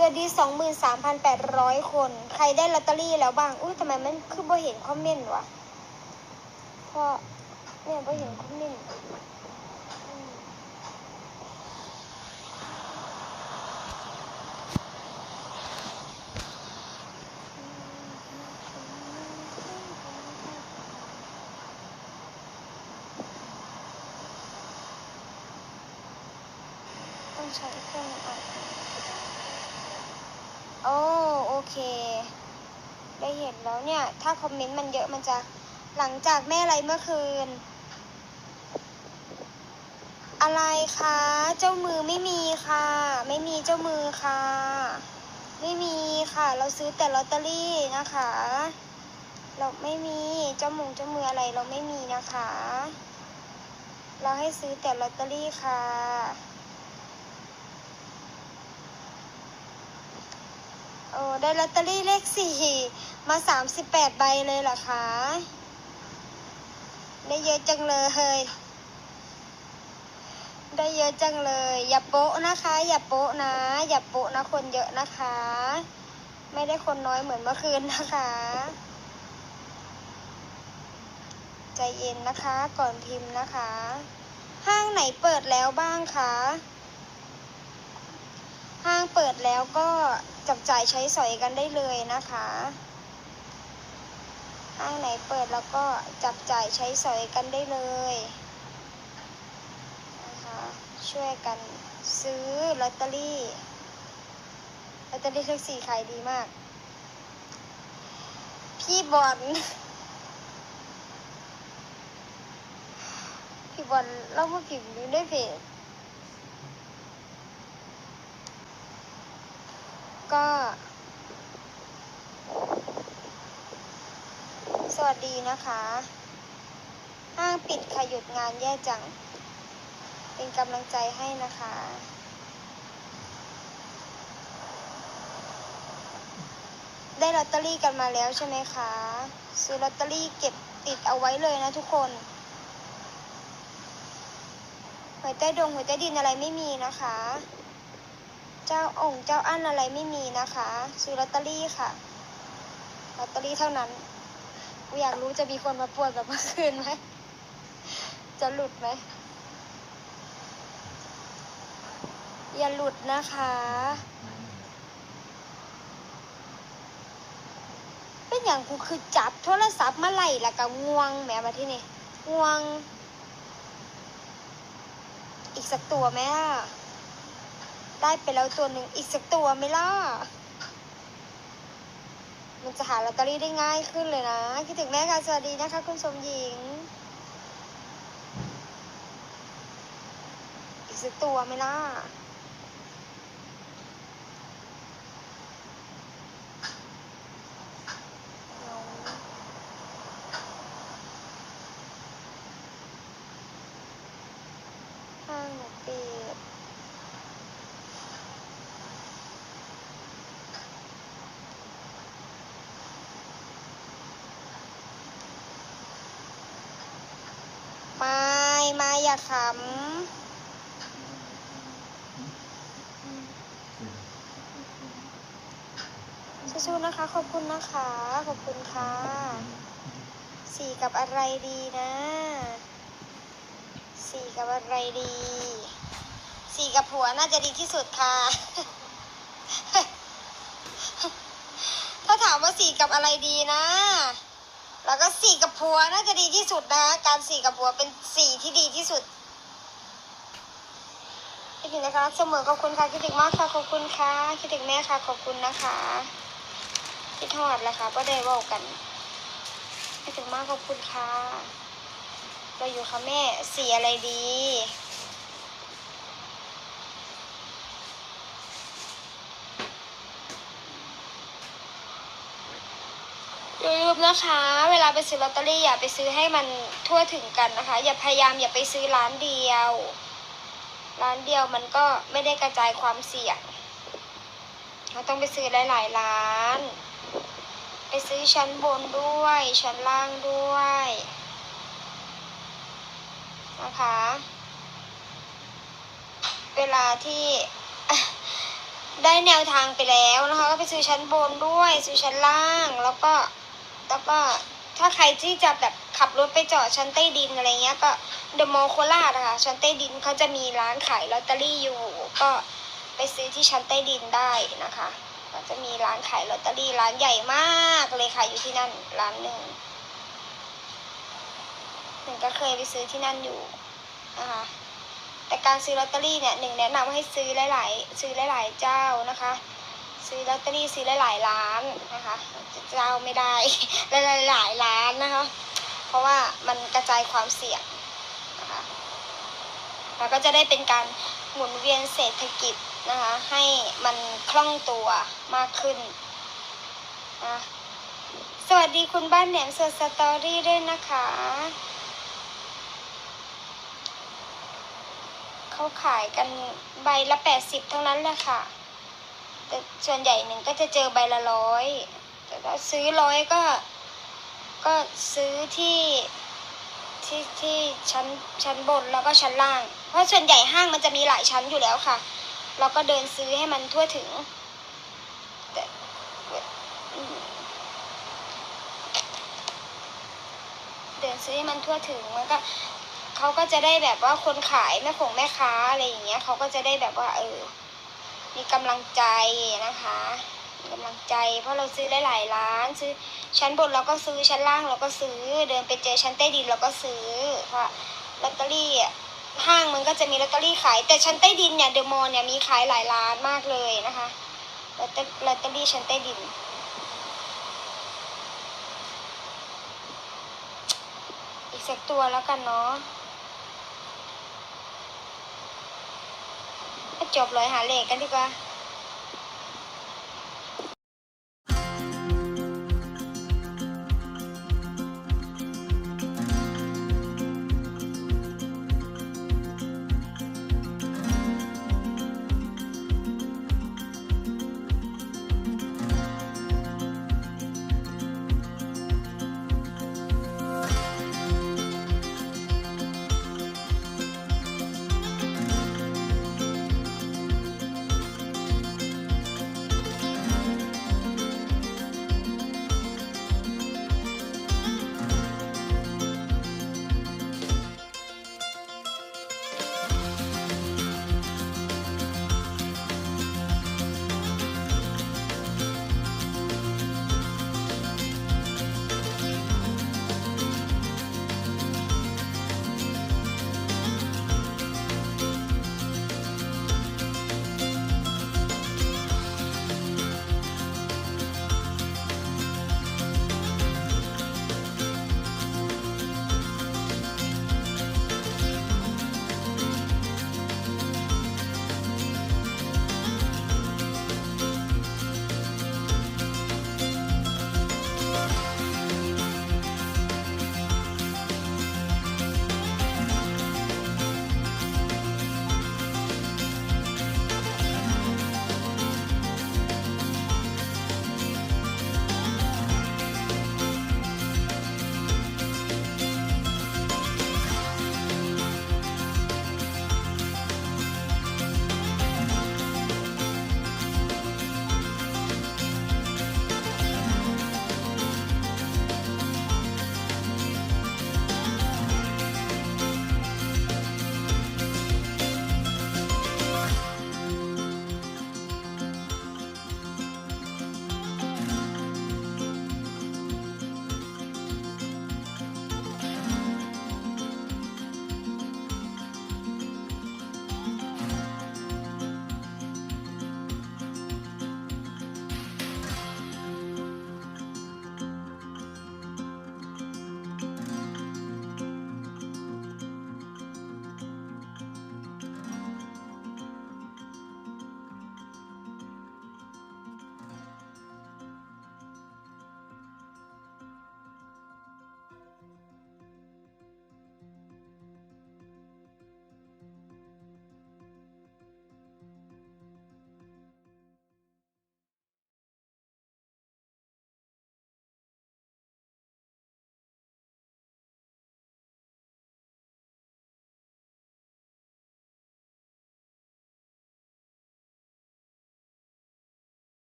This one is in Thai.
สวัสดีสองหมื่นสามพันแปดร้อยคน ใครได้ลอตเตอรี่แล้วบ้าง อุ้ยทำไมมันคือบ่เห็นคอมเมนต์วะเพราะเนี่ยบ่เห็นคอมเมนต์ต้องใช้เครื่องอ่าน โอ้โอเค ได้เห็นแล้วเนี่ย ถ้าคอมเมนต์มันเยอะมันจะหลังจากแม่อะไรเมื่อคืน อะไรคะ เจ้ามือไม่มีค่ะ ไม่มีเจ้ามือค่ะ ไม่มีค่ะ เราซื้อแต่ลอตเตอรี่นะคะ เราไม่มีเจ้ามงเจ้ามืออะไรเราไม่มีนะคะ เราให้ซื้อแต่ลอตเตอรี่ค่ะ อ้ได้ลอตเตอรี่เลขสี่มาสามสิบแปดใบเลยเหรอคะ ได้เยอะจังเลยได้เยอะจังเลย อย่าโป๊ะนะคะ อย่าโป๊ะนะ อย่าโป๊ะนะคนเยอะนะคะ ไม่ได้คนน้อยเหมือนเมื่อคืนนะคะ ใจเย็นนะคะก่อนพิมพ์นะคะ ห้างไหนเปิดแล้วบ้างคะ ห้างเปิดแล้วก็ จับจ่ายใช้สอยกันได้เลยนะคะห้างไหนเปิดแล้วก็จับจ่ายใช้สอยกันได้เลยนะคะช่วยกันซื้อลอตเตอรี่ลอตเตอรี่เลขสี่ขายดีมาก พี่บอลพี่บอลเล่ามาพิมพ์อยู่ในเพจ ก็ สวัสดีนะคะ ห้างปิดค่ะหยุดงานแย่จัง เป็นกำลังใจให้นะคะได้ลอตเตอรี่กันมาแล้วใช่ไหมคะ ซื้อลอตเตอรี่เก็บติดเอาไว้เลยนะทุกคนหวยใต้ดงหวยใต้ดินอะไรไม่มีนะคะ เจ้าองค์เจ้าอั้นอะไรไม่มีนะคะซื้อลอตเตอรี่ค่ะลอตเตอรี่เท่านั้นกูอยากรู้จะมีคนมาปวนแบบเมื่อคืนไหมจะหลุดไหมอย่าหลุดนะคะ เป็นอย่างกูคือจับโทรศัพท์มาไล่แล้วก็ง่วงแหมมาที่นี่ง่วง อีกสักตัวไหมอะ ได้ไปแล้วตัวหนึ่งอีกสักตัวไม่ล่ะ มันจะหาลอตเตอรี่ได้ง่ายขึ้นเลยนะคิดถึงแม่ค่ะสวัสดีนะคะ คุณสมหญิง อีกสักตัวไม่ล่ะ ห้างหนูปิด ไม่ไม่ อย่าขำสู้ๆนะคะ ขอบคุณนะคะ ขอบคุณค่ะ สี่กับอะไรดีนะ สี่กับอะไรดี สี่กับผัวน่าจะดีที่สุดค่ะ ถ้าถามว่าสี่กับอะไรดีนะ แล้วก็สีกับผัวน่าจะดีที่สุดนะ การสีกับผัวเป็นสีที่ดีที่สุดคิดถึงนะคะเสมอขอบคุณค่ะคิดถึงมากค่ะขอบคุณค่ะคิดถึงแม่ค่ะขอบคุณนะคะคิดทอดแล้วค่ะก็ได้บอกกันคิดถึงมากขอบคุณค่ะเราอยู่ค่ะแม่สีอะไรดี อย่าลืมนะคะ เวลาไปซื้อลอตเตอรี่อย่าไปซื้อให้มันทั่วถึงกันนะคะ อย่าพยายามอย่าไปซื้อร้านเดียว ร้านเดียวมันก็ไม่ได้กระจายความเสี่ยงเราต้องไปซื้อหลายๆร้าน ไปซื้อชั้นบนด้วย ชั้นล่างด้วยนะคะ เวลาที่ได้แนวทางไปแล้วนะคะ ก็ไปซื้อชั้นบนด้วย ซื้อชั้นล่างแล้วก็ แล้วก็ถ้าใครที่จะแบบขับรถไปจอดชั้นใต้ดินอะไรเงี้ยก็เดอะมอลล์โคราชอะค่ะชั้นใต้ดินเขาจะมีร้านขายลอตเตอรี่อยู่ ก็ไปซื้อที่ชั้นใต้ดินได้นะคะ ก็จะมีร้านขายลอตเตอรี่ร้านใหญ่มากเลยค่ะอยู่ที่นั่นร้านหนึ่งหนึ่งก็เคยไปซื้อที่นั่นอยู่นะคะแต่การซื้อลอตเตอรี่เนี่ยหนึ่งแนะนำให้ซื้อหลาย ๆ ซื้อหลาย ๆ เจ้านะคะ ซื้อลอตเตอรี่ซื้อหลายๆร้านนะคะเจ้าไม่ได้หลายๆร้านนะคะ เพราะว่ามันกระจายความเสี่ยงนะคะแล้วก็จะได้เป็นการหมุนเวียนเศรษฐกิจนะคะให้มันคล่องตัวมากขึ้นนะสวัสดีคุณบ้านแหนมสดสตอรี่ด้วยนะคะ เขาขายกันใบละแปดสิบเท่านั้นแหละค่ะ แต่ส่วนใหญ่หนึ่งก็จะเจอใบละร้อยแต่ถ้าซื้อร้อยก็ ก็ซื้อที่ที่ที่ชั้นชั้นบนแล้วก็ชั้นล่าง เพราะส่วนใหญ่ห้างมันจะมีหลายชั้นอยู่แล้วค่ะ เราก็เดินซื้อให้มันทั่วถึงแต่เดินซื้อให้มันทั่วถึงมันก็เขาก็จะได้แบบว่าคนขายแม่คงแม่ค้าอะไรอย่างเงี้ยเขาก็จะได้แบบว่าเออ มีกำลังใจนะคะกำลังใจ เพราะเราซื้อได้หลายร้าน ซื้อชั้นบนเราก็ซื้อชั้นล่างเราก็ซื้อ เดินไปเจอชั้นใต้ดินเราก็ซื้อ เพราะลอตเตอรี่ห้างมันก็จะมีลอตเตอรี่ขาย แต่ชั้นใต้ดินเนี่ยเดอะมอลล์เนี่ยมีขายหลายร้านมากเลยนะคะลอตเตอรี่ชั้นใต้ดินอีกสักตัวแล้วกันเนาะ จบเลยหาเลขกันดีกว่า